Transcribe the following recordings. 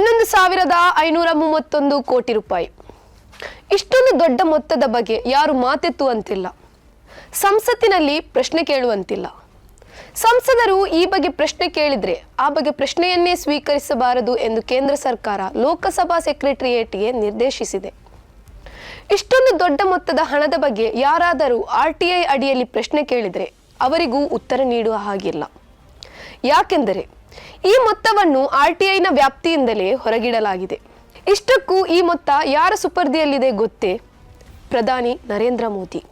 ಹನ್ನೊಂದು ಸಾವಿರದ ಐನೂರ ಮೂವತ್ತೊಂದು ಕೋಟಿ ರೂಪಾಯಿ. ಇಷ್ಟೊಂದು ದೊಡ್ಡ ಮೊತ್ತದ ಬಗ್ಗೆ ಯಾರು ಮಾತೆತ್ತುವಂತಿಲ್ಲ ಸಂಸತ್ತಿನಲ್ಲಿ ಪ್ರಶ್ನೆ ಕೇಳುವಂತಿಲ್ಲ. ಸಂಸದರು ಈ ಬಗ್ಗೆ ಪ್ರಶ್ನೆ ಕೇಳಿದ್ರೆ ಆ ಬಗ್ಗೆ ಪ್ರಶ್ನೆಯನ್ನೇ ಸ್ವೀಕರಿಸಬಾರದು ಎಂದು ಕೇಂದ್ರ ಸರ್ಕಾರ ಲೋಕಸಭಾ ಸೆಕ್ರೆಟರಿಯೇಟ್ಗೆ ನಿರ್ದೇಶಿಸಿದೆ. ಇಷ್ಟೊಂದು ದೊಡ್ಡ ಮೊತ್ತದ ಹಣದ ಬಗ್ಗೆ ಯಾರಾದರೂ ಆರ್ ಟಿ ಐ ಅಡಿಯಲ್ಲಿ ಪ್ರಶ್ನೆ ಕೇಳಿದರೆ ಅವರಿಗೂ ಉತ್ತರ ನೀಡುವ ಹಾಗಿಲ್ಲ. ಯಾಕೆಂದರೆ ಈ ಮೊತ್ತವನ್ನು ಆರ್ಟಿಐನ ವ್ಯಾಪ್ತಿಯಿಂದಲೇ ಹೊರಗಿಡಲಾಗಿದೆ. ಇಷ್ಟಕ್ಕೂ ಈ ಮೊತ್ತ ಯಾರ ಸುಪರ್ದಿಯಲ್ಲಿದೆ ಗೊತ್ತೇ? ಪ್ರಧಾನಿ ನರೇಂದ್ರ ಮೋದಿ.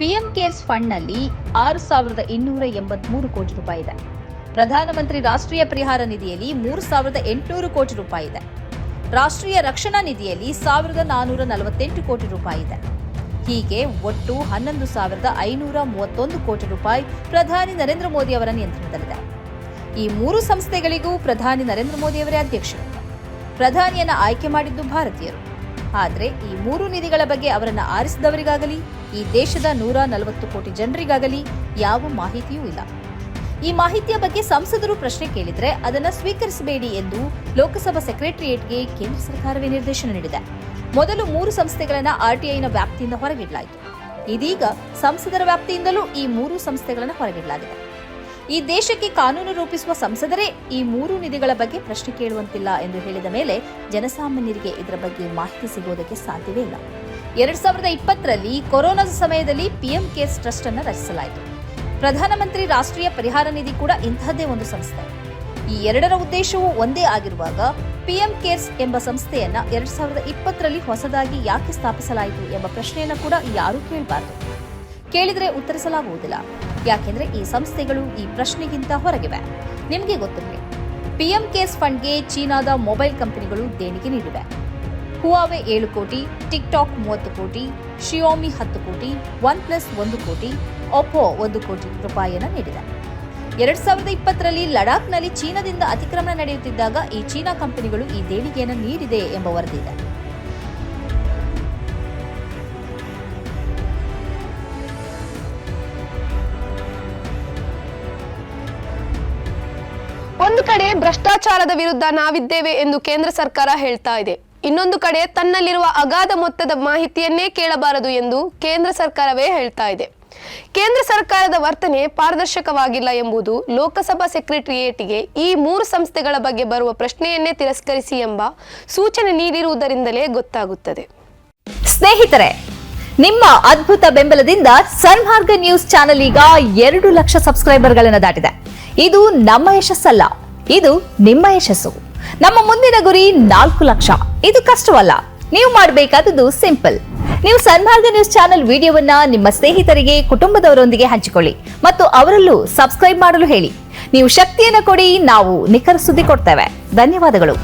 ಪಿಎಂ ಕೇರ್ಸ್ ಫಂಡ್ನಲ್ಲಿ ಆರು ಸಾವಿರದ ಇನ್ನೂರ ಎಂಬತ್ಮೂರು ಕೋಟಿ ರೂಪಾಯಿ ಇದೆ. ಪ್ರಧಾನಮಂತ್ರಿ ರಾಷ್ಟ್ರೀಯ ಪರಿಹಾರ ನಿಧಿಯಲ್ಲಿ ಮೂರು ಸಾವಿರದ ಎಂಟುನೂರು ಕೋಟಿ ರೂಪಾಯಿ ಇದೆ. ರಾಷ್ಟ್ರೀಯ ರಕ್ಷಣಾ ನಿಧಿಯಲ್ಲಿ ಸಾವಿರದ ನಾನೂರ ನಲವತ್ತೆಂಟು ಕೋಟಿ ರೂಪಾಯಿ ಇದೆ. ಹೀಗೆ ಒಟ್ಟು ಹನ್ನೊಂದು ಸಾವಿರದ ಐನೂರ ಮೂವತ್ತೊಂದು ಕೋಟಿ ರೂಪಾಯಿ ಪ್ರಧಾನಿ ನರೇಂದ್ರ ಮೋದಿ ಅವರ ನಿಯಂತ್ರಣದಲ್ಲಿದೆ. ಈ ಮೂರು ಸಂಸ್ಥೆಗಳಿಗೂ ಪ್ರಧಾನಿ ನರೇಂದ್ರ ಮೋದಿ ಅವರೇ ಅಧ್ಯಕ್ಷರು. ಪ್ರಧಾನಿಯನ್ನು ಆಯ್ಕೆ ಮಾಡಿದ್ದು ಭಾರತೀಯರು. ಆದರೆ ಈ ಮೂರು ನಿಧಿಗಳ ಬಗ್ಗೆ ಅವರನ್ನು ಆರಿಸಿದವರಿಗಾಗಲಿ, ಈ ದೇಶದ ನೂರ ನಲವತ್ತು ಕೋಟಿ ಜನರಿಗಾಗಲಿ ಯಾವ ಮಾಹಿತಿಯೂ ಇಲ್ಲ. ಈ ಮಾಹಿತಿಯ ಬಗ್ಗೆ ಸಂಸದರು ಪ್ರಶ್ನೆ ಕೇಳಿದರೆ ಅದನ್ನು ಸ್ವೀಕರಿಸಬೇಡಿ ಎಂದು ಲೋಕಸಭಾ ಸೆಕ್ರೆಟರಿಯೇಟ್ಗೆ ಕೇಂದ್ರ ಸರ್ಕಾರವೇ ನಿರ್ದೇಶನ ನೀಡಿದೆ. ಮೊದಲು ಮೂರು ಸಂಸ್ಥೆಗಳನ್ನು ಆರ್ಟಿಐನ ವ್ಯಾಪ್ತಿಯಿಂದ ಹೊರಗಿಡಲಾಯಿತು. ಇದೀಗ ಸಂಸದರ ವ್ಯಾಪ್ತಿಯಿಂದಲೂ ಈ ಮೂರು ಸಂಸ್ಥೆಗಳನ್ನು ಹೊರಗಿಡಲಾಗಿದೆ. ಈ ದೇಶಕ್ಕೆ ಕಾನೂನು ರೂಪಿಸುವ ಸಂಸದರೇ ಈ ಮೂರು ನಿಧಿಗಳ ಬಗ್ಗೆ ಪ್ರಶ್ನೆ ಕೇಳುವಂತಿಲ್ಲ ಎಂದು ಹೇಳಿದ ಮೇಲೆ ಜನಸಾಮಾನ್ಯರಿಗೆ ಇದರ ಬಗ್ಗೆ ಮಾಹಿತಿ ಸಿಗುವುದಕ್ಕೆ ಸಾಧ್ಯವೇ ಇಲ್ಲ. ಎರಡ್ ಸಾವಿರದ ಇಪ್ಪತ್ತರಲ್ಲಿ ಕೊರೋನಾದ ಸಮಯದಲ್ಲಿ ಪಿಎಂ ಕೇರ್ಸ್ ಟ್ರಸ್ಟ್ ಅನ್ನು ರಚಿಸಲಾಯಿತು. ಪ್ರಧಾನಮಂತ್ರಿ ರಾಷ್ಟ್ರೀಯ ಪರಿಹಾರ ನಿಧಿ ಕೂಡ ಇಂತಹದ್ದೇ ಒಂದು ಸಂಸ್ಥೆ. ಈ ಎರಡರ ಉದ್ದೇಶವೂ ಒಂದೇ ಆಗಿರುವಾಗ ಪಿಎಂ ಕೇರ್ಸ್ ಎಂಬ ಸಂಸ್ಥೆಯನ್ನ ಎರಡ್ ಸಾವಿರದ ಇಪ್ಪತ್ತರಲ್ಲಿ ಹೊಸದಾಗಿ ಯಾಕೆ ಸ್ಥಾಪಿಸಲಾಯಿತು ಎಂಬ ಪ್ರಶ್ನೆಯನ್ನ ಕೂಡ ಯಾರೂ ಕೇಳಬಾರದು. ಕೇಳಿದರೆ ಉತ್ತರಿಸಲಾಗುವುದಿಲ್ಲ. ಯಾಕೆಂದ್ರೆ ಈ ಸಂಸ್ಥೆಗಳು ಈ ಪ್ರಶ್ನೆಗಿಂತ ಹೊರಗಿವೆ. ನಿಮಗೆ ಗೊತ್ತಿರಲಿ, ಪಿಎಂ ಕೇರ್ಸ್ ಫಂಡ್ಗೆ ಚೀನಾದ ಮೊಬೈಲ್ ಕಂಪನಿಗಳು ದೇಣಿಗೆ ನೀಡಿವೆ. ಹುವಾವೆ ಏಳು ಕೋಟಿ ಟಿಕ್ಟಾಕ್ ಮೂವತ್ತು ಕೋಟಿ ಶಿಯೋಮಿ ಹತ್ತು ಕೋಟಿ ಒನ್ ಪ್ಲಸ್ ಒಂದು ಕೋಟಿ ಒಪ್ಪೋ ಒಂದು ಕೋಟಿ ರೂಪಾಯಿಯನ್ನು ನೀಡಿದೆ. ಎರಡ್ ಸಾವಿರದ ಇಪ್ಪತ್ತರಲ್ಲಿ ಲಡಾಖ್ನಲ್ಲಿ ಚೀನಾದಿಂದ ಅತಿಕ್ರಮಣ ನಡೆಯುತ್ತಿದ್ದಾಗ ಈ ಚೀನಾ ಕಂಪನಿಗಳು ಈ ದೇಣಿಗೆಯನ್ನು ನೀಡಿದೆ ಎಂಬ ವರದಿ ಇದೆ. ಒಂದು ಕಡೆ ಭ್ರಷ್ಟಾಚಾರದ ವಿರುದ್ಧ ನಾವಿದ್ದೇವೆ ಎಂದು ಕೇಂದ್ರ ಸರ್ಕಾರ ಹೇಳ್ತಾ ಇದೆ. ಇನ್ನೊಂದು ಕಡೆ ತನ್ನಲ್ಲಿರುವ ಅಗಾಧ ಮೊತ್ತದ ಮಾಹಿತಿಯನ್ನೇ ಕೇಳಬಾರದು ಎಂದು ಕೇಂದ್ರ ಸರ್ಕಾರವೇ ಹೇಳ್ತಾ ಇದೆ. ಕೇಂದ್ರ ಸರ್ಕಾರದ ವರ್ತನೆ ಪಾರದರ್ಶಕವಾಗಿಲ್ಲ ಎಂಬುದು ಲೋಕಸಭಾ ಸೆಕ್ರೆಟರಿಯೇಟ್ಗೆ ಈ ಮೂರು ಸಂಸ್ಥೆಗಳ ಬಗ್ಗೆ ಬರುವ ಪ್ರಶ್ನೆಯನ್ನೇ ತಿರಸ್ಕರಿಸಿ ಎಂಬ ಸೂಚನೆ ನೀಡಿರುವುದರಿಂದಲೇ ಗೊತ್ತಾಗುತ್ತದೆ. ಸ್ನೇಹಿತರೆ, ನಿಮ್ಮ ಅದ್ಭುತ ಬೆಂಬಲದಿಂದ ಸನ್ಮಾರ್ಗ ನ್ಯೂಸ್ ಚಾನೆಲ್ ಈಗ ಎರಡು ಲಕ್ಷ ಸಬ್ಸ್ಕ್ರೈಬರ್ಗಳನ್ನು ದಾಟಿದೆ. ಇದು ನಮ್ಮ ಯಶಸ್ಸಲ್ಲ, ಇದು ನಿಮ್ಮ ಯಶಸ್ಸು. ನಮ್ಮ ಮುಂದಿನ ಗುರಿ ನಾಲ್ಕು ಲಕ್ಷ. ಇದು ಕಷ್ಟವಲ್ಲ. ನೀವು ಮಾಡಬೇಕಾದದ್ದು ಸಿಂಪಲ್. ನೀವು ಸನ್ಮಾರ್ಗ ನ್ಯೂಸ್ ಚಾನೆಲ್ ವಿಡಿಯೋವನ್ನ ನಿಮ್ಮ ಸ್ನೇಹಿತರಿಗೆ, ಕುಟುಂಬದವರೊಂದಿಗೆ ಹಂಚಿಕೊಳ್ಳಿ ಮತ್ತು ಅವರಲ್ಲೂ ಸಬ್ಸ್ಕ್ರೈಬ್ ಮಾಡಲು ಹೇಳಿ. ನೀವು ಶಕ್ತಿಯನ್ನು ಕೊಡಿ, ನಾವು ನಿಖರ ಸುದ್ದಿ ಕೊಡ್ತೇವೆ. ಧನ್ಯವಾದಗಳು.